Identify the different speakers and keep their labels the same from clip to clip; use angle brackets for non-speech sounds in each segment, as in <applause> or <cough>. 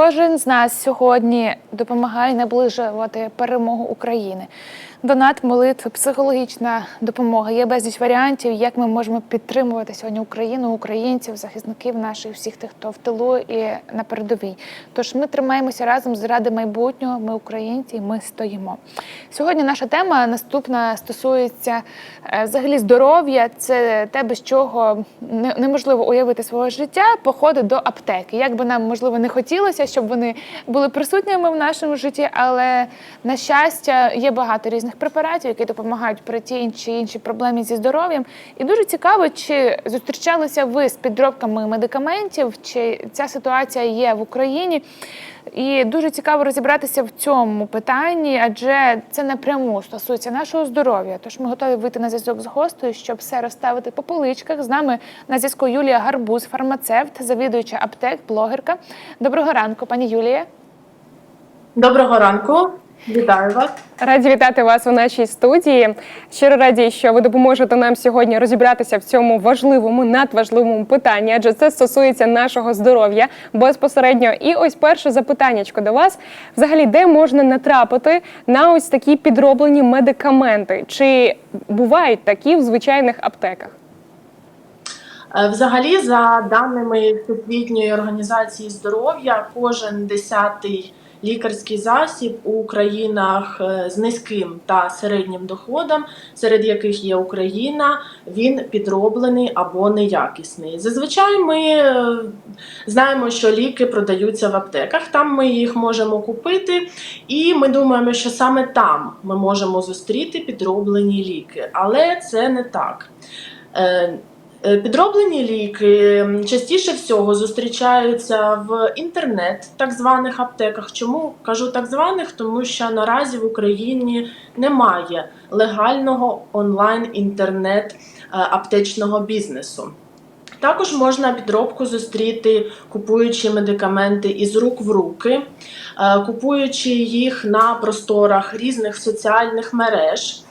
Speaker 1: Кожен з нас сьогодні допомагає наближувати перемогу України. Донат, молитви, психологічна допомога. Є безліч варіантів, як ми можемо підтримувати сьогодні Україну, українців, захисників наших, всіх тих, хто в тилу і на передовій. Тож ми тримаємося разом заради майбутнього. Ми українці, ми стоїмо. Сьогодні наша тема наступна стосується е, взагалі здоров'я. Це те, без чого неможливо уявити свого життя, походи до аптеки. Як би нам можливо не хотілося, щоб вони були присутніми в нашому житті, але на щастя є багато різних препаратів, які допомагають при тій чи іншій проблемі зі здоров'ям. І дуже цікаво, чи зустрічалися ви з підробками медикаментів, чи ця ситуація є в Україні. І дуже цікаво розібратися в цьому питанні, адже це напряму стосується нашого здоров'я. Тож ми готові вийти на зв'язок з гостею, щоб все розставити по поличках. З нами на зв'язку Юлія Гарбуз, фармацевт, завідуюча аптек, блогерка. Доброго ранку, пані Юлія.
Speaker 2: Доброго ранку, вітаю вас.
Speaker 3: Раді вітати вас у нашій студії. Щиро раді, що ви допоможете нам сьогодні розібратися в цьому важливому, надважливому питанні, адже це стосується нашого здоров'я безпосередньо. І ось перше запитаннячко до вас: взагалі, де можна натрапити на ось такі підроблені медикаменти? Чи бувають такі в звичайних аптеках?
Speaker 2: Е, Взагалі, за даними Всесвітньої організації здоров'я, кожен десятий лікарський засіб у країнах е, з низьким та середнім доходом, серед яких є Україна, він підроблений або неякісний. Зазвичай ми е, знаємо, що ліки продаються в аптеках, там ми їх можемо купити, і ми думаємо, що саме там ми можемо зустріти підроблені ліки, але це не так. Е, Підроблені ліки частіше всього зустрічаються в інтернет, так званих аптеках. Чому кажу так званих? Тому що наразі в Україні немає легального онлайн інтернет е, аптечного бізнесу. Також можна підробку зустріти, купуючи медикаменти із рук в руки, е, купуючи їх на просторах різних соціальних мереж.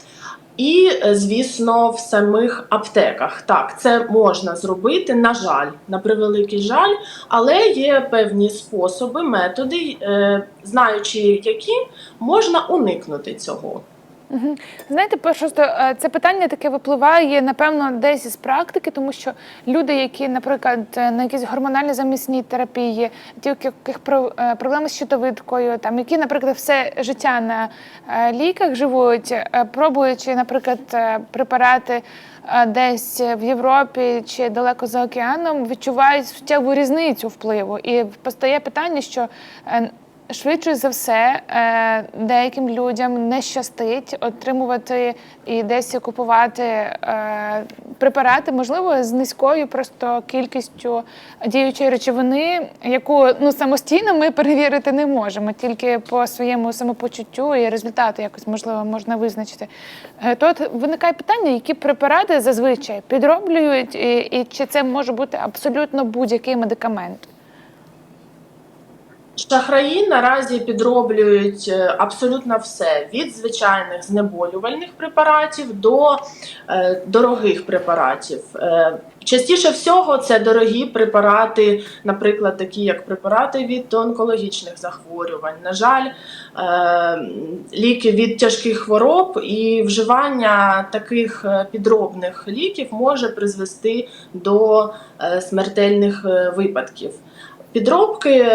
Speaker 2: І, е, звісно, в самих аптеках. Так, це можна зробити, на жаль, на превеликий жаль, але є певні способи, методи, е, знаючи які, можна уникнути цього.
Speaker 1: Угу. Знаєте, просто е, це питання таке випливає, напевно, десь із практики, тому що люди, які, наприклад, е, на якісь гормональні замісній терапії, ті, у яких е, проблеми з щитовидкою, там які, наприклад, все життя на ліках живуть, пробуючи, наприклад, препарати десь в Європі чи далеко за океаном, відчувають суттєву різницю впливу. І постає питання, що Швидше за все, е, деяким людям не щастить отримувати і десь купувати е, препарати, можливо, з низькою просто кількістю діючої речовини, яку ну самостійно ми перевірити не можемо, тільки по своєму самопочуттю і результату якось можливо можна визначити. Е, То от виникає питання, які препарати зазвичай підроблюють, і, і чи це може бути абсолютно будь-який медикамент.
Speaker 2: Шахраї наразі підроблюють е, абсолютно все від звичайних знеболювальних препаратів до е, дорогих препаратів. Е, частіше всього це дорогі препарати, наприклад, такі як препарати від онкологічних захворювань. На жаль, е, ліки від тяжких хвороб і вживання таких е, підробних ліків може призвести до е, смертельних е, випадків. Підробки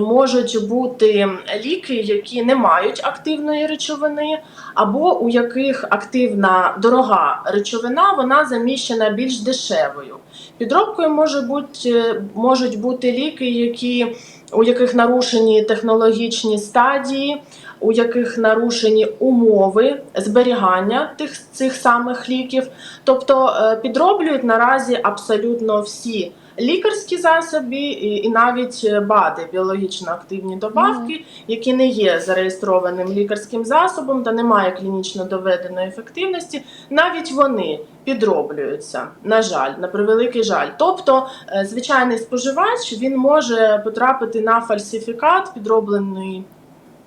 Speaker 2: можуть бути ліки, які не мають активної речовини, або у яких активна дорога речовина вона заміщена більш дешевою. Підробкою може бути, можуть бути ліки, які, у яких нарушені технологічні стадії, у яких нарушені умови зберігання тих цих самих ліків. Тобто е, підроблюють наразі абсолютно всі лікарські засоби і, і навіть е, БАДи, біологічно активні добавки, які не є зареєстрованим лікарським засобом та не має клінічно доведеної ефективності, навіть вони підроблюються. На жаль, на превеликий жаль. Тобто, е, звичайний споживач він може потрапити на фальсифікат, підроблений.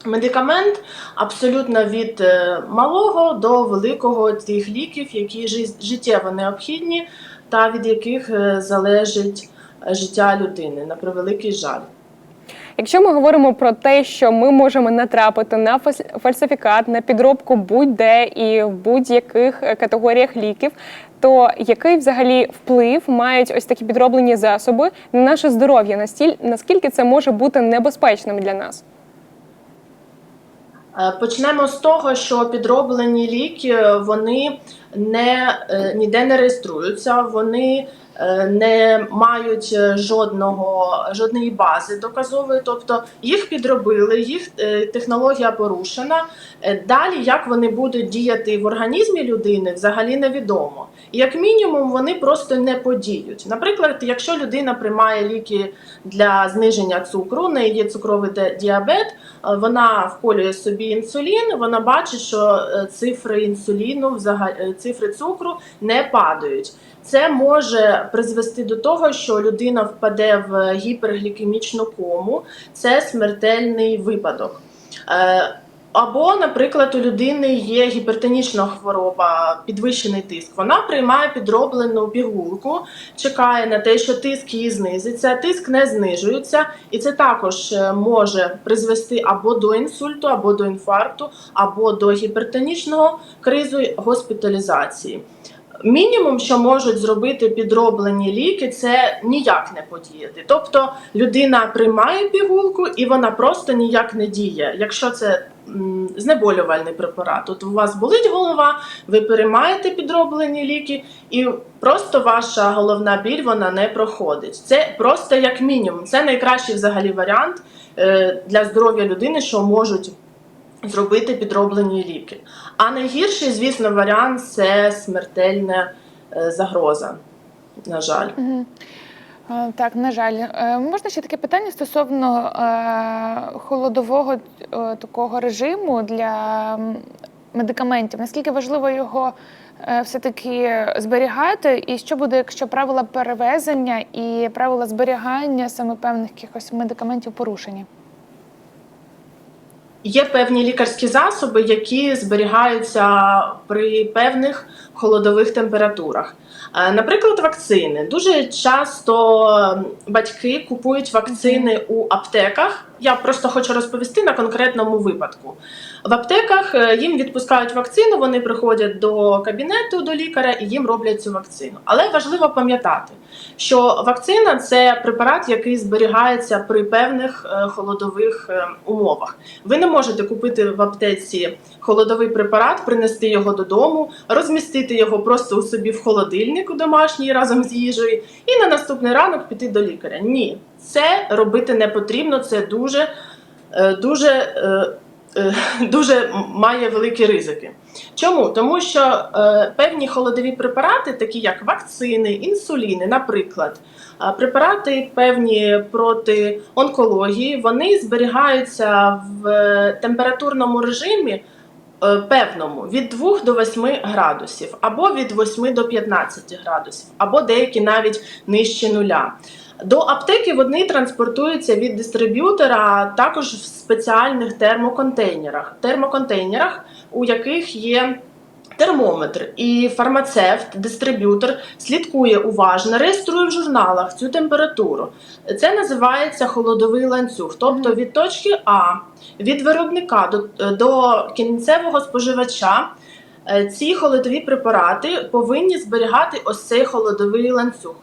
Speaker 2: Медикамент абсолютно від е, малого до великого тих ліків, які жи- життєво необхідні та від яких е, залежить е, життя людини на превеликий жаль.
Speaker 3: Якщо ми говоримо про те, що ми можемо натрапити на фальсифікат, на підробку будь-де і в будь-яких е, категоріях ліків, то який взагалі вплив мають ось такі підроблені засоби на наше здоров'я? Настіль- Наскільки це може бути небезпечним для нас?
Speaker 2: Е, Почнемо з того, що підроблені ліки вони не, е, ніде не реєструються, вони е, не мають е, жодного, жодної бази доказової, тобто їх підробили, їх е, технологія порушена. Е, Далі, як вони будуть діяти в організмі людини, взагалі невідомо. Як мінімум, вони просто не подіють. Наприклад, якщо людина приймає ліки для зниження цукру, неї є цукровий діабет, е, вона вколює собі інсулін, вона бачить, що е, цифри інсуліну, е, цифри цукру не падають. Це може призвести до того, що людина впаде в гіперглікемічну кому. Це смертельний випадок. Або, наприклад, у людини є гіпертонічна хвороба, підвищений тиск. Вона приймає підроблену пігулку, чекає на те, що тиск її знизиться, тиск не знижується, і це також е, може призвести або до інсульту, або до інфаркту, або до гіпертонічного кризу госпіталізації. Мінімум, що можуть зробити підроблені ліки, це ніяк не подіяти. Тобто людина приймає пігулку і вона просто ніяк не діє. Якщо це знеболювальний препарат, от у вас болить голова, ви приймаєте підроблені ліки, і просто ваша головна біль вона не проходить. Це просто як мінімум. Це найкращий взагалі варіант е, для здоров'я людини, що можуть зробити підроблені ліки. А найгірший, звісно, варіант це смертельна е, загроза. На жаль.
Speaker 1: Так, на жаль, Е, можна ще таке питання стосовно е, холодового такого режиму для медикаментів. Наскільки важливо його все-таки зберігати, і що буде, якщо правила перевезення і правила зберігання саме певних якихось медикаментів порушені?
Speaker 2: Є певні лікарські засоби, які зберігаються при певних холодових температурах. Е, Наприклад, вакцини. Дуже часто батьки купують вакцини у аптеках. Я просто хочу розповісти на конкретному випадку. В аптеках е, їм відпускають вакцину, вони приходять до кабінету до лікаря і їм роблять цю вакцину. Але важливо пам'ятати, що вакцина це препарат, який зберігається при певних е, холодових е, умовах. Ви не можете купити в аптеці холодовий препарат, принести його додому, розмістити його просто у собі в холодильнику домашній разом з їжею, і на наступний ранок піти до лікаря. Ні, це робити не потрібно. Це дуже, дуже, <laughs> дуже має великі ризики. Чому? Тому що е, певні холодові препарати, такі як вакцини, інсуліни, наприклад, а препарати певні проти онкології, вони зберігаються в е, температурному режимі е, певному від 2 до 8 градусів, або від 8 до 15 градусів, або деякі навіть нижче нуля. До аптеки вони транспортуються від дистриб'ютора також в спеціальних термоконтейнерах. Термоконтейнерах, у яких є термометр, і фармацевт, дистриб'ютор слідкує уважно, реєструє в журналах цю температуру. Це називається холодовий ланцюг, тобто від точки А, від виробника до, до кінцевого споживача. Е, Ці холодові препарати повинні зберігати ось цей холодовий ланцюг.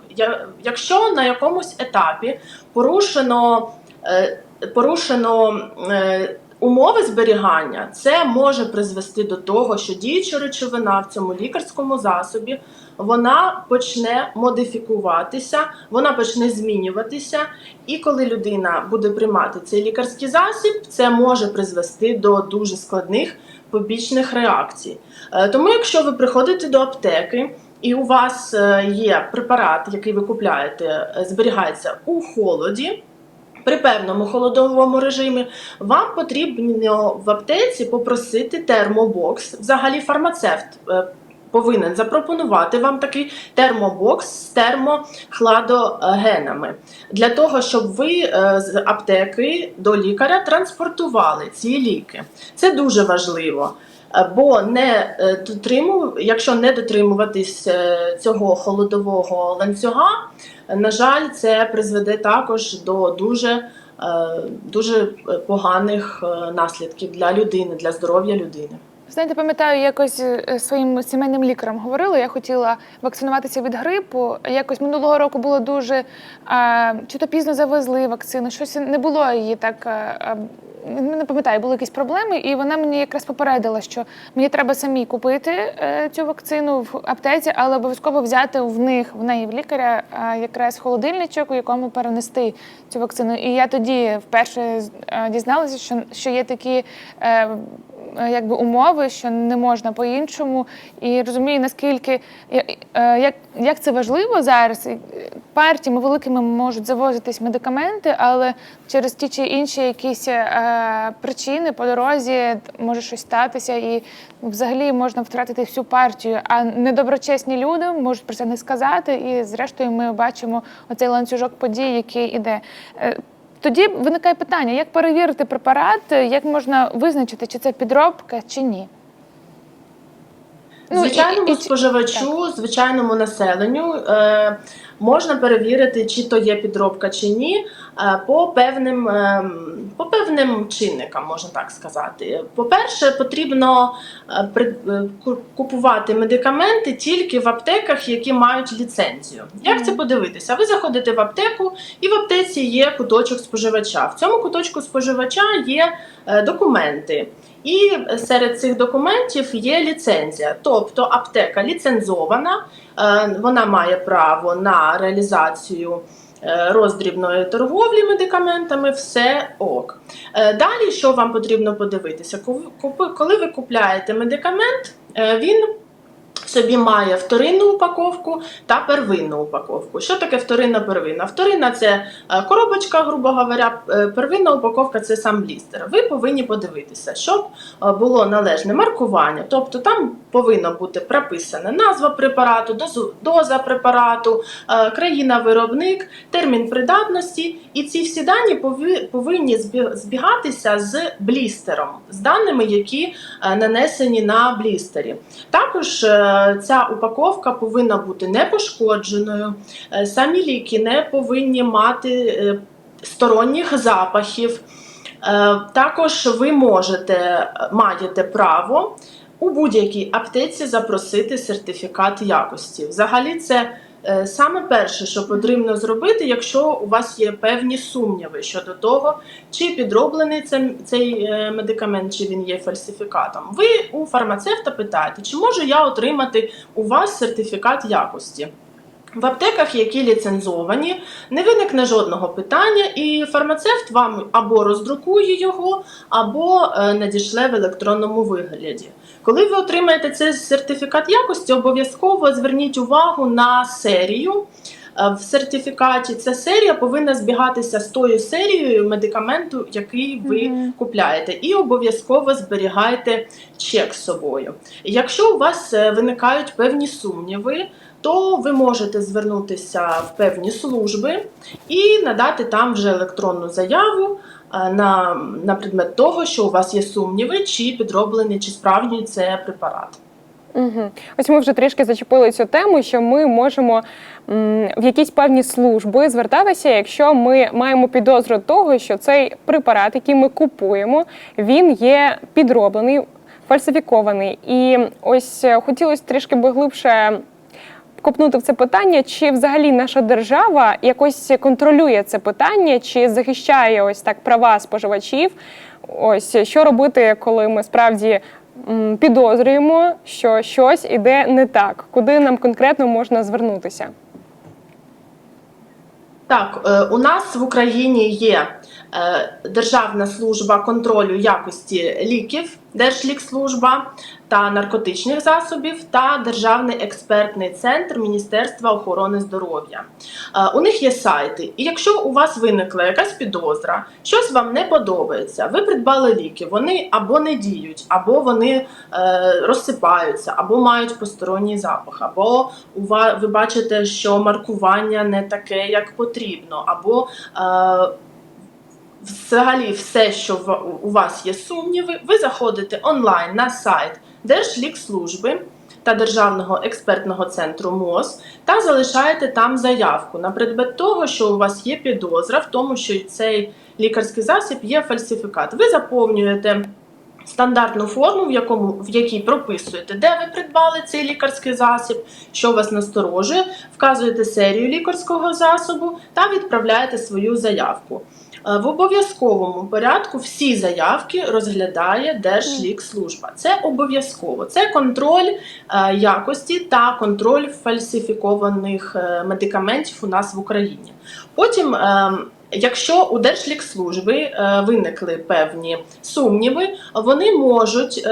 Speaker 2: Якщо на якомусь етапі порушено, е, порушено е, умови зберігання, це може призвести до того, що діюча речовина в цьому лікарському засобі вона почне модифікуватися, вона почне змінюватися. І коли людина буде приймати цей лікарський засіб, це може призвести до дуже складних побічних реакцій. Е, Тому, якщо ви приходите до аптеки і у вас е, є препарат, який ви купляєте, е, зберігається у холоді. При певному холодовому режимі вам потрібно в аптеці попросити термобокс. Взагалі, фармацевт повинен запропонувати вам такий термобокс з термохладогенами для того, щоб ви е, з аптеки до лікаря транспортували ці ліки. Це дуже важливо. Е, Бо не е, дотриму, якщо не дотримуватись цього холодового ланцюга, на жаль, це призведе також до дуже дуже поганих наслідків для людини, для здоров'я людини.
Speaker 1: Знаєте, пам'ятаю, якось е, своїм сімейним лікарем говорила. Я хотіла вакцинуватися від грипу. Якось минулого року було дуже а, чи то пізно завезли вакцину, щось не було її так. а, не пам'ятаю, були якісь проблеми, і вона мені якраз попередила, що мені треба самі купити е, цю вакцину в аптеці, але обов'язково взяти в них в неї в лікаря якраз холодильничок, у якому перенести цю вакцину. І я тоді вперше е, дізналася, що, що є такі. Е, якби умови, що не можна по-іншому, і розумію, наскільки е, як, як це важливо зараз. Е, Партіями великими можуть завозитись медикаменти, але через ті чи інші якісь е, причини по дорозі може щось статися, і взагалі можна втратити всю партію. А недоброчесні люди можуть про це не сказати. І зрештою ми бачимо оцей ланцюжок подій, який іде. Тоді виникає питання, як перевірити препарат, як можна визначити, чи це підробка, чи ні. Ну,
Speaker 2: звичайному
Speaker 1: і-
Speaker 2: споживачу, звичайному населенню е, можна перевірити, чи то є підробка чи ні, е, по певним е, по певним чинникам, можна так сказати. По-перше, потрібно е, при- е, купувати медикаменти тільки в аптеках, які мають ліцензію. Як це подивитися? Ви заходите в аптеку, і в аптеці є куточок споживача. В цьому куточку споживача є е, документи. І серед цих документів є ліцензія, тобто аптека ліцензована, е, вона має право на реалізацію е, роздрібної торговлі медикаментами, все ок. Е, Далі, що вам потрібно подивитися? Коли ви купляєте медикамент, він собі має вторинну упаковку та первинну упаковку. Що таке вторинна первинна? Вторинна це е, коробочка, грубо говоря, е, первинна упаковка це сам блістер. Ви повинні подивитися, щоб е, було належне маркування, тобто там повинна бути прописана назва препарату, доза препарату, країна-виробник, термін придатності, і ці всі дані повинні збігатися з блістером, з даними, які нанесені на блістері. Також ця упаковка повинна бути непошкодженою. Е, Самі ліки не повинні мати е, сторонніх запахів. Е, Також ви можете маєте право у будь-якій аптеці запросити сертифікат якості. Взагалі, це саме перше, що потрібно зробити, якщо у вас є певні сумніви щодо того, чи підроблений це- цей е, медикамент, чи він є фальсифікатом. Ви у фармацевта питаєте, чи можу я отримати у вас сертифікат якості. В аптеках, які ліцензовані, не виникне жодного питання, і фармацевт вам або роздрукує його, або е, надішле в електронному вигляді. Коли ви отримаєте цей сертифікат якості, обов'язково зверніть увагу на серію. Е, В сертифікаті ця серія повинна збігатися з тою серією медикаменту, який ви
Speaker 1: Мгм.
Speaker 2: купляєте, і обов'язково зберігайте чек з собою. Якщо у вас е, виникають певні сумніви, то ви можете звернутися в певні служби і надати там вже електронну заяву е, на, на предмет того, що у вас є сумніви, чи підроблений, чи справжній це препарат.
Speaker 3: Угу. Ось ми вже трішки зачепили цю тему, що ми можемо м, в якісь певні служби звертатися, якщо ми маємо підозру того, що цей препарат, який ми купуємо, він є підроблений, фальсифікований. І ось е, хотілося трішки би глибше. Копнути в це питання, чи взагалі наша держава якось контролює це питання, чи захищає ось так права споживачів? Ось що робити, коли ми справді підозрюємо, що щось іде не так, куди нам конкретно можна звернутися?
Speaker 2: Так, е, у нас в Україні є Державна служба контролю якості ліків, Держлікслужба та наркотичних засобів, та Державний експертний центр Міністерства охорони здоров'я. Е, У них є сайти, і якщо у вас виникла якась підозра, щось вам не подобається, ви придбали ліки, вони або не діють, або вони е, розсипаються, або мають посторонній запах, або ви бачите, що маркування не таке, як потрібно, або е, взагалі все, що у вас є сумніви, ви заходите онлайн на сайт Держлікслужби, та Державного експертного центру МОЗ та залишаєте там заявку на предмет того, що у вас є підозра в тому, що цей лікарський засіб є фальсифікат. Ви заповнюєте стандартну форму, в якому в якій прописуєте, де ви придбали цей лікарський засіб, що вас насторожує, вказуєте серію лікарського засобу та відправляєте свою заявку. Е, В обов'язковому порядку всі заявки розглядає Держлікслужба. Це обов'язково. Це контроль е, якості та контроль фальсифікованих е, медикаментів у нас в Україні. Потім, якщо у Держлікслужби виникли певні сумніви, вони можуть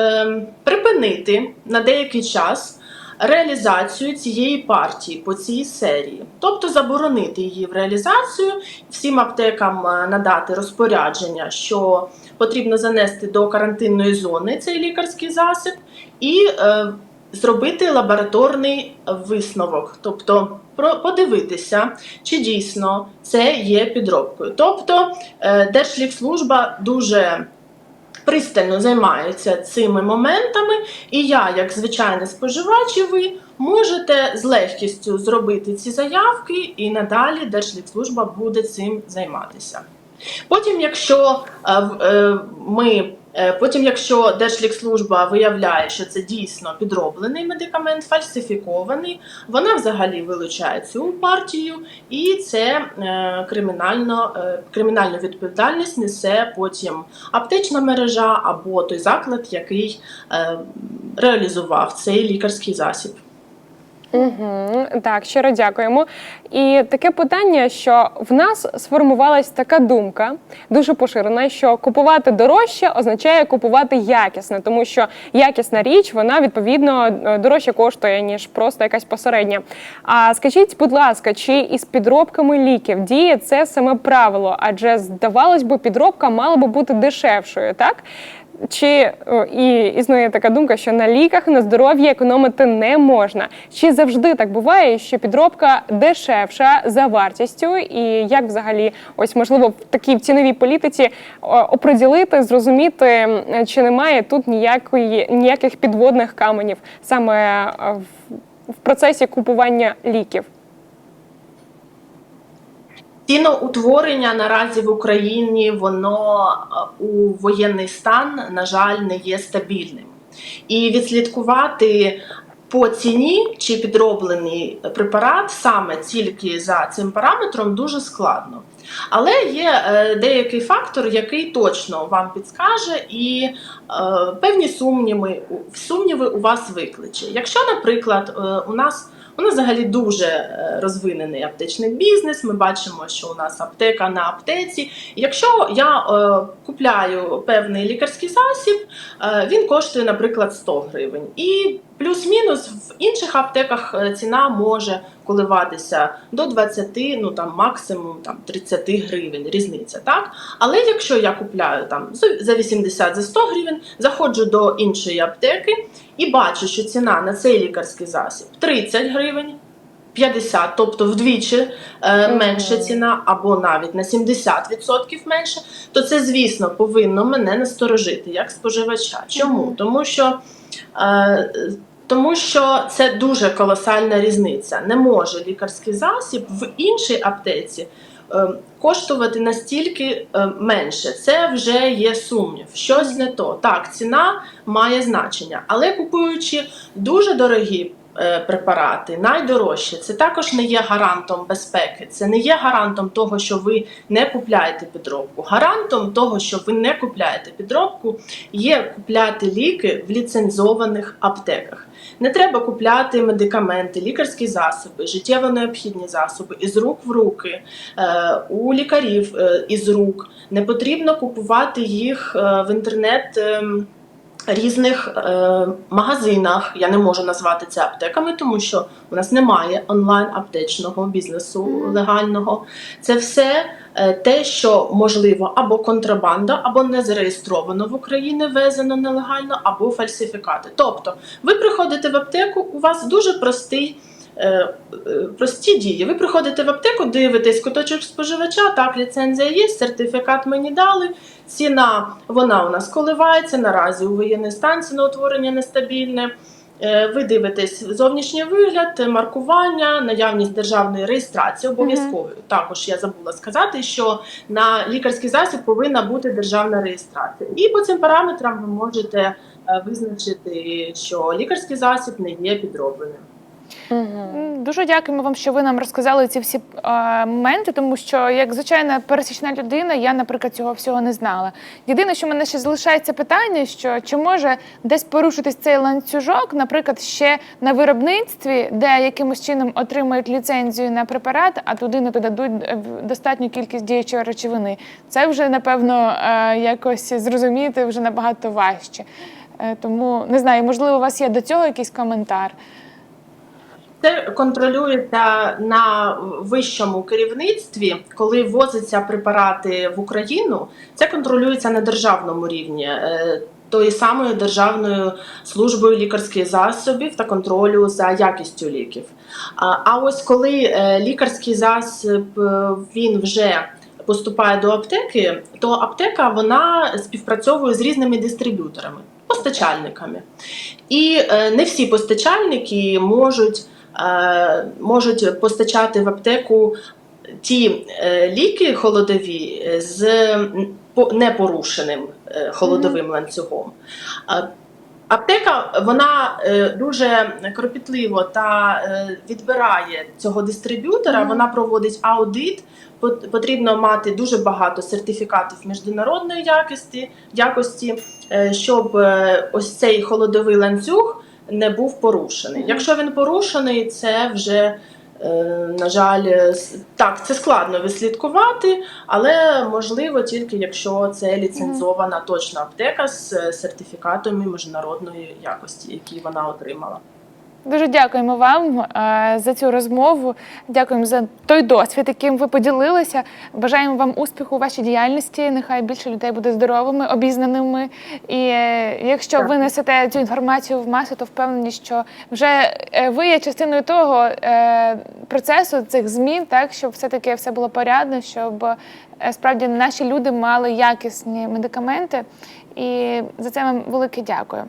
Speaker 2: припинити на деякий час. Реалізацію цієї партії по цій серії, тобто заборонити її в реалізацію, всім аптекам е, надати розпорядження, що потрібно занести до карантинної зони цей лікарський засіб, і е, зробити лабораторний висновок, тобто подивитися, чи дійсно це є підробкою. Тобто е, Держлікслужба дуже пристально займаються цими моментами, і я, як звичайний споживач, і ви можете з легкістю зробити ці заявки, і надалі Держлікслужба буде цим займатися. Потім, якщо е, е, ми е, Потім, якщо Держлікслужба виявляє, що це дійсно підроблений медикамент, фальсифікований, вона взагалі вилучає цю партію, і це кримінально, кримінальну відповідальність несе потім аптечна мережа або той заклад, який реалізував цей лікарський засіб.
Speaker 3: Угу, так, щиро дякуємо. І таке питання, що в нас сформувалась така думка, дуже поширена, що купувати дорожче означає купувати якісне, тому що якісна річ вона відповідно е, дорожче коштує ніж просто якась посередня. А скажіть, будь ласка, чи із підробками ліків діє це саме правило? Адже здавалось би, підробка мала би бути дешевшою, так? Чи і існує така думка, що на ліках на здоров'я економити не можна? Чи завжди так буває, що підробка дешевша за вартістю? І як взагалі, ось можливо, в такій ціновій політиці оприділити, зрозуміти, чи немає тут ніякої ніяких підводних каменів саме е, в процесі купування ліків?
Speaker 2: Ціноутворення наразі в Україні воно е, у воєнний стан, на жаль, не є стабільним. І відслідкувати по ціні чи підроблений препарат саме тільки за цим параметром дуже складно. Але є е, деякий фактор, який точно вам підскаже, і е, певні сумніви, сумніви у вас викличе. Якщо, наприклад, у нас у нас взагалі дуже е, розвинений аптечний бізнес. Ми бачимо, що у нас аптека на аптеці. Якщо я е, купляю певний лікарський засіб, е, він коштує, наприклад, 100 гривень. І плюс-мінус в інших аптеках е, ціна може коливатися до 20, ну там максимум там 30 гривень. Різниця, так? Але якщо я купляю там за- за 80 за 100 гривень, заходжу до іншої аптеки і бачу, що ціна на цей лікарський засіб 30 гривень. 50, тобто вдвічі е, менша ціна, або навіть на 70% менше, то це, звісно, повинно мене насторожити як споживача. Чому? Тому що е, тому що це дуже колосальна різниця. Не може лікарський засіб в іншій аптеці е, коштувати настільки е, менше. Це вже є сумнів. Щось не то. Так, ціна має значення, але купуючи дуже дорогі. Е, Препарати найдорожчі, це також не є гарантом безпеки, це не є гарантом того, що ви не купляєте підробку. Гарантом того, що ви не купляєте підробку, є купляти ліки в ліцензованих аптеках. Не треба купляти медикаменти, лікарські засоби, життєво необхідні засоби із рук в руки, е, у лікарів е, із рук. Не потрібно купувати їх в інтернет. Різних е, магазинах я не можу назвати це аптеками, тому що у нас немає онлайн аптечного бізнесу легального. Це все е, те, що можливо або контрабанда, або не зареєстровано в Україні, везено нелегально, або фальсифікати. Тобто, ви приходите в аптеку, у вас дуже простий. Е, е, Прості дії. Ви приходите в аптеку, дивитесь куточок споживача, так, ліцензія є, сертифікат мені дали. Ціна вона у нас коливається наразі у воєнний стан ціноутворення нестабільне. Е, Ви дивитесь зовнішній вигляд, маркування, наявність державної реєстрації обов'язково. Також я забула сказати, що на лікарський засіб повинна бути державна реєстрація. І по цим параметрам ви можете визначити, що лікарський засіб не є підробленим.
Speaker 1: М, Дуже дякуємо вам, що ви нам розказали ці всі е, моменти, тому що як звичайна пересічна людина, я, наприклад, цього всього не знала. Єдине, що в мене ще залишається питання, що чи може десь порушитись цей ланцюжок, наприклад, ще на виробництві, де якимось чином отримують ліцензію на препарат, а туди не додадуть е, достатню кількість діючої речовини. Це вже напевно е, якось зрозуміти вже набагато важче. Е, Тому не знаю, можливо, у вас є до цього якийсь коментар.
Speaker 2: Це контролюється на вищому керівництві, коли ввозяться препарати в Україну. Це контролюється на державному рівні. е, Тою самою державною службою лікарських засобів та контролю за якістю ліків. А, ось коли е, лікарський засіб е, він вже поступає до аптеки, то аптека вона співпрацьовує з різними дистриб'юторами, постачальниками. І не всі постачальники можуть можуть постачати в аптеку ті е, ліки холодові е, з непорушеним е, холодовим ланцюгом. Аптека вона е, дуже кропітливо та е, відбирає цього дистриб'ютора. Вона проводить аудит. Пот- Потрібно мати дуже багато сертифікатів міжнародної якості, якості е, щоб е, ось цей холодовий ланцюг не був порушений. Якщо він порушений, це вже е, на жаль, е, так, це складно вислідкувати, але можливо тільки якщо це ліцензована точна аптека з сертифікатами сертифікатом міжнародної якості, який вона отримала.
Speaker 1: Дуже дякуємо вам е, за цю розмову. Дякуємо за той досвід, яким ви поділилися. Бажаємо вам успіху у вашій діяльності. Нехай більше людей буде здоровими, обізнаними. І е, якщо ви несете цю інформацію в масу, то впевнені, що вже е, ви є частиною того процесу цих змін, так щоб все таки все було порядно, щоб справді наші люди мали якісні медикаменти. І за це вам велике дякую.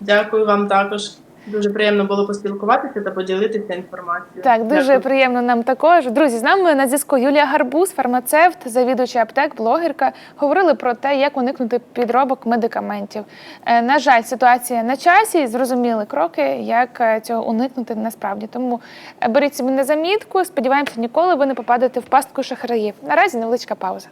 Speaker 2: Дякую вам також. Дуже приємно було поспілкуватися та поділитися інформацією.
Speaker 1: Так, дуже
Speaker 2: Дякую.
Speaker 1: приємно нам також. Друзі, з нами на зв'язку Юлія Гарбуз, фармацевт, завідувача аптек, блогерка. Говорили про те, як уникнути підробок медикаментів. Е, На жаль, ситуація на часі, зрозуміли кроки, як е, цього уникнути насправді. Тому е, беріть собі на замітку. Сподіваємося, ніколи ви не попадете в пастку шахраїв. Наразі невеличка пауза.